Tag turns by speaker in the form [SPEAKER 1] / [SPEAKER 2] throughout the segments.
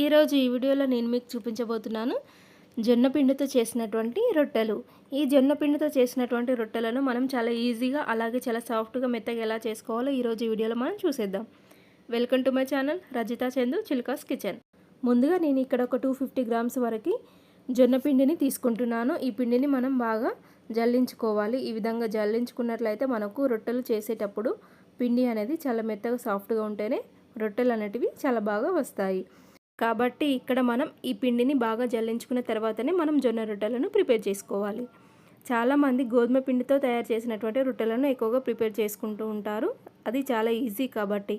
[SPEAKER 1] ఈరోజు ఈ వీడియోలో నేను మీకు చూపించబోతున్నాను జొన్న పిండితో చేసినటువంటి రొట్టెలు. ఈ జొన్న పిండితో చేసినటువంటి రొట్టెలను మనం చాలా ఈజీగా అలాగే చాలా సాఫ్ట్గా మెత్తగా ఎలా చేసుకోవాలో ఈరోజు ఈ వీడియోలో మనం చూసేద్దాం. Welcome to my channel Rajitha Chandu Chilka's kitchen. ముందుగా నేను ఇక్కడ ఒక టూ ఫిఫ్టీ గ్రామ్స్ వరకు జొన్న పిండిని తీసుకుంటున్నాను. ఈ పిండిని మనం బాగా జల్లించుకోవాలి. ఈ విధంగా జల్లించుకున్నట్లయితే మనకు రొట్టెలు చేసేటప్పుడు పిండి అనేది చాలా మెత్తగా సాఫ్ట్గా ఉంటేనే రొట్టెలు అనేటివి చాలా బాగా వస్తాయి. కాబట్టి ఇక్కడ మనం ఈ పిండిని బాగా జల్లించుకున్న తర్వాతనే మనం జొన్న రొట్టెలను ప్రిపేర్ చేసుకోవాలి. చాలామంది గోధుమ పిండితో తయారు చేసినటువంటి రొట్టెలను ఎక్కువగా ప్రిపేర్ చేసుకుంటూ ఉంటారు. అది చాలా ఈజీ కాబట్టి.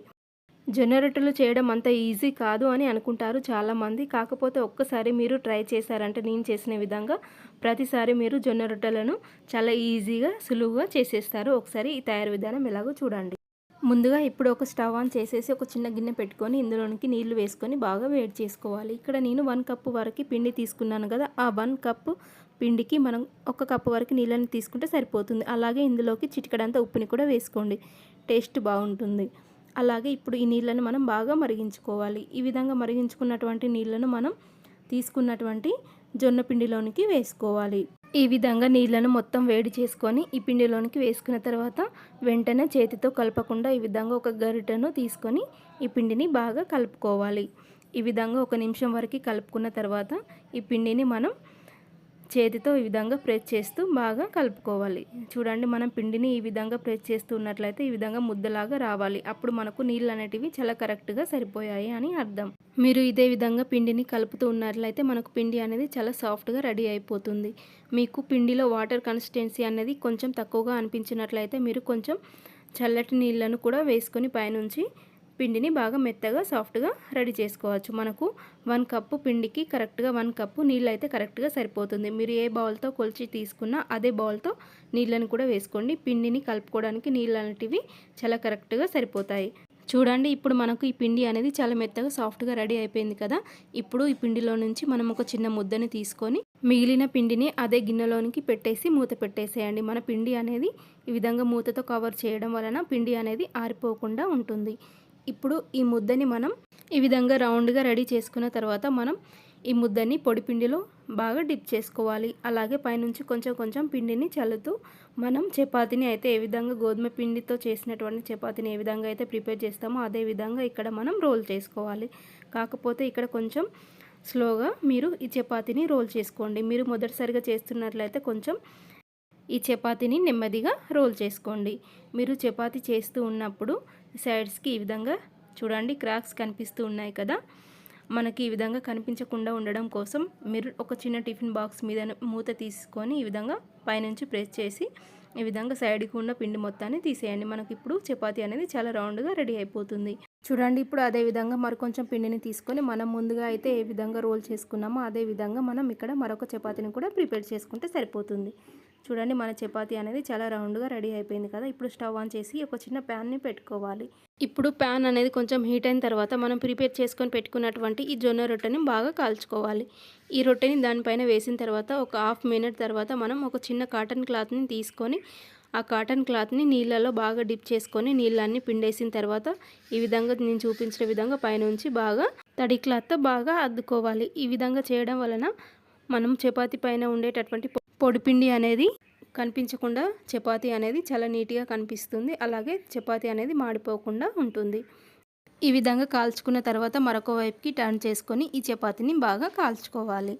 [SPEAKER 1] జొన్న రొట్టెలు చేయడం అంత ఈజీ కాదు అని అనుకుంటారు చాలామంది కాకపోతే ఒక్కసారి మీరు ట్రై చేశారంటే నేను చేసిన విధంగా ప్రతిసారి మీరు జొన్న రొట్టెలను చాలా ఈజీగా సులువుగా చేసేస్తారు. ఒకసారి ఈ తయారు విధానం ఎలాగో చూడండి. ముందుగా ఇప్పుడు ఒక స్టవ్ ఆన్ చేసేసి ఒక చిన్న గిన్నె పెట్టుకొని ఇందులోనికి నీళ్ళు వేసుకొని బాగా వేడి చేసుకోవాలి. ఇక్కడ నేను వన్ కప్పు వరకు పిండి తీసుకున్నాను కదా ఆ వన్ కప్పు పిండికి మనం ఒక కప్పు వరకు నీళ్ళని తీసుకుంటే సరిపోతుంది. అలాగే ఇందులోకి చిటికడంతా ఉప్పుని కూడా వేసుకోండి. టేస్ట్ బాగుంటుంది. అలాగే ఇప్పుడు ఈ నీళ్ళను మనం బాగా మరిగించుకోవాలి. ఈ విధంగా మరిగించుకున్నటువంటి నీళ్ళను మనం తీసుకున్నటువంటి జొన్న పిండిలోనికి వేసుకోవాలి. ఈ విధంగా నీళ్ళను మొత్తం వేడి చేసుకొని ఈ పిండిలోనికి వేసుకున్న తర్వాత వెంటనే చేతితో కలపకుండా ఈ విధంగా ఒక గరిటను తీసుకొని ఈ పిండిని బాగా కలుపుకోవాలి. ఈ విధంగా ఒక నిమిషం వరకు కలుపుకున్న తర్వాత ఈ పిండిని మనం చేతితో ఈ విధంగా ప్రెస్ చేస్తూ బాగా కలుపుకోవాలి. చూడండి మనం పిండిని ఈ విధంగా ప్రెస్ చేస్తూ ఉన్నట్లయితే ఈ విధంగా ముద్దలాగా రావాలి. అప్పుడు మనకు నీళ్ళు అనేటివి చాలా కరెక్ట్గా సరిపోయాయి అని అర్థం. మీరు ఇదే విధంగా పిండిని కలుపుతూ ఉన్నట్లయితే మనకు పిండి అనేది చాలా సాఫ్ట్గా రెడీ అయిపోతుంది. మీకు పిండిలో వాటర్ కన్సిస్టెన్సీ అనేది కొంచెం తక్కువగా అనిపించినట్లయితే మీరు కొంచెం చల్లటి నీళ్ళను కూడా వేసుకొని పైనుంచి పిండిని బాగా మెత్తగా సాఫ్ట్గా రెడీ చేసుకోవచ్చు. మనకు వన్ కప్పు పిండికి కరెక్ట్గా వన్ కప్పు నీళ్ళు అయితే కరెక్ట్గా సరిపోతుంది. మీరు ఏ బౌల్తో కొలిచి తీసుకున్నా అదే బౌల్తో నీళ్ళని కూడా వేసుకోండి. పిండిని కలుపుకోవడానికి నీళ్ళు అనేటివి చాలా కరెక్ట్గా సరిపోతాయి. చూడండి ఇప్పుడు మనకు ఈ పిండి అనేది చాలా మెత్తగా సాఫ్ట్గా రెడీ అయిపోయింది కదా. ఇప్పుడు ఈ పిండిలో నుంచి మనం ఒక చిన్న ముద్దని తీసుకొని మిగిలిన పిండిని అదే గిన్నెలోనికి పెట్టేసి మూత పెట్టేసేయండి. మన పిండి అనేది ఈ విధంగా మూతతో కవర్ చేయడం వలన పిండి అనేది ఆరిపోకుండా ఉంటుంది. ఇప్పుడు ఈ ముద్దని మనం ఈ విధంగా రౌండ్గా రెడీ చేసుకున్న తర్వాత మనం ఈ ముద్దని పొడిపిండిలో బాగా డిప్ చేసుకోవాలి. అలాగే పైనుంచి కొంచెం కొంచెం పిండిని చల్లుతూ మనం చపాతీని అయితే ఏ విధంగా గోధుమ పిండితో చేసినటువంటి చపాతీని ఏ విధంగా అయితే ప్రిపేర్ చేస్తామో అదే విధంగా ఇక్కడ మనం రోల్ చేసుకోవాలి. కాకపోతే ఇక్కడ కొంచెం స్లోగా మీరు ఈ చపాతీని రోల్ చేసుకోండి. మీరు మొదటిసారిగా చేస్తున్నట్లయితే కొంచెం ఈ చపాతీని నెమ్మదిగా రోల్ చేసుకోండి. మీరు చపాతీ చేస్తూ ఉన్నప్పుడు సైడ్స్కి ఈ విధంగా చూడండి క్రాక్స్ కనిపిస్తూ ఉన్నాయి కదా. మనకి ఈ విధంగా కనిపించకుండా ఉండడం కోసం మీరు ఒక చిన్న టిఫిన్ బాక్స్ మీద మూత తీసుకొని ఈ విధంగా పైనుంచి ప్రెస్ చేసి ఈ విధంగా సైడ్కి ఉన్న పిండి మొత్తాన్ని తీసేయండి. మనకి ఇప్పుడు చపాతీ అనేది చాలా రౌండ్గా రెడీ అయిపోతుంది. చూడండి ఇప్పుడు అదే విధంగా మరికొంచెం పిండిని తీసుకొని మనం ముందుగా అయితే ఏ విధంగా రోల్ చేసుకున్నామో అదే విధంగా మనం ఇక్కడ మరొక చపాతీని కూడా ప్రిపేర్ చేసుకుంటే సరిపోతుంది. చూడండి మన చపాతి అనేది చాలా రౌండ్గా రెడీ అయిపోయింది కదా ఇప్పుడు స్టవ్ ఆన్ చేసి ఒక చిన్న ప్యాన్ని పెట్టుకోవాలి. ఇప్పుడు ప్యాన్ అనేది కొంచెం హీట్ అయిన తర్వాత మనం ప్రిపేర్ చేసుకొని పెట్టుకున్నటువంటి ఈ జొన్న రొట్టెని బాగా కాల్చుకోవాలి. ఈ రొట్టెని దానిపైన వేసిన తర్వాత ఒక హాఫ్ మినిట్ తర్వాత మనం ఒక చిన్న కాటన్ క్లాత్ని తీసుకొని ఆ కాటన్ క్లాత్ని నీళ్ళలో బాగా డిప్ చేసుకొని నీళ్ళన్నీ పిండేసిన తర్వాత ఈ విధంగా నేను చూపించిన విధంగా పైనుంచి బాగా తడి క్లాత్తో బాగా అద్దుకోవాలి. ఈ విధంగా చేయడం వలన మనం చపాతీ పైన ఉండేటటువంటి పొడిపిండి అనేది కనిపించకుండా చపాతీ అనేది చాలా నీట్గా కనిపిస్తుంది. అలాగే చపాతీ అనేది మాడిపోకుండా ఉంటుంది. ఈ విధంగా కాల్చుకున్న తర్వాత మరొక వైపుకి టర్న్ చేసుకొని ఈ చపాతీని బాగా కాల్చుకోవాలి.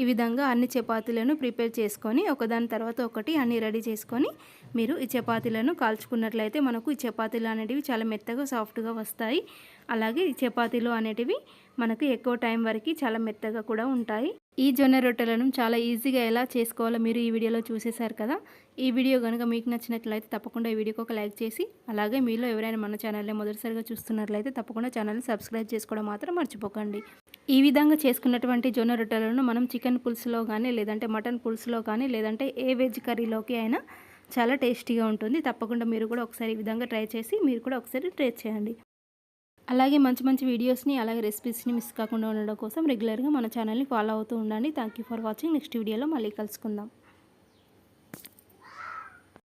[SPEAKER 1] ఈ విధంగా అన్ని చపాతీలను ప్రిపేర్ చేసుకొని ఒకదాని తర్వాత ఒకటి అన్ని రెడీ చేసుకొని మీరు ఈ చపాతీలను కాల్చుకున్నట్లయితే మనకు ఈ చపాతీలు అనేటివి చాలా మెత్తగా సాఫ్ట్గా వస్తాయి. అలాగే ఈ చపాతీలు అనేటివి మనకు ఎక్కువ టైం వరకు చాలా మెత్తగా కూడా ఉంటాయి. ఈ జొన్న రొట్టెలను చాలా ఈజీగా ఎలా చేసుకోవాలో మీరు ఈ వీడియోలో చూసేశారు కదా. ఈ వీడియో కనుక మీకు నచ్చినట్లయితే తప్పకుండా ఈ వీడియోకి ఒక లైక్ చేసి అలాగే మీలో ఎవరైనా మన ఛానల్ని మొదటిసారిగా చూస్తున్నట్లయితే తప్పకుండా ఛానల్ని సబ్స్క్రైబ్ చేసుకోవడం మాత్రం మర్చిపోకండి. ఈ విధంగా చేసుకున్నటువంటి జొన్న రొట్టెలను మనం చికెన్ పులుసులో కానీ లేదంటే మటన్ పులుసులో కానీ లేదంటే ఏ వెజ్ కర్రీలోకి అయినా చాలా టేస్టీగా ఉంటుంది. తప్పకుండా మీరు కూడా ఒకసారి ఈ విధంగా ట్రై చేసి మీరు కూడా ఒకసారి ట్రై చేయండి. అలాగే మంచి మంచి వీడియోస్ని అలాగే రెసిపీస్ని మిస్ కాకుండా ఉండడం కోసం రెగ్యులర్గా మన ఛానల్ని ఫాలో అవుతూ ఉండండి. Thank for watching. నెక్స్ట్ వీడియోలో మళ్ళీ కలుసుకుందాం.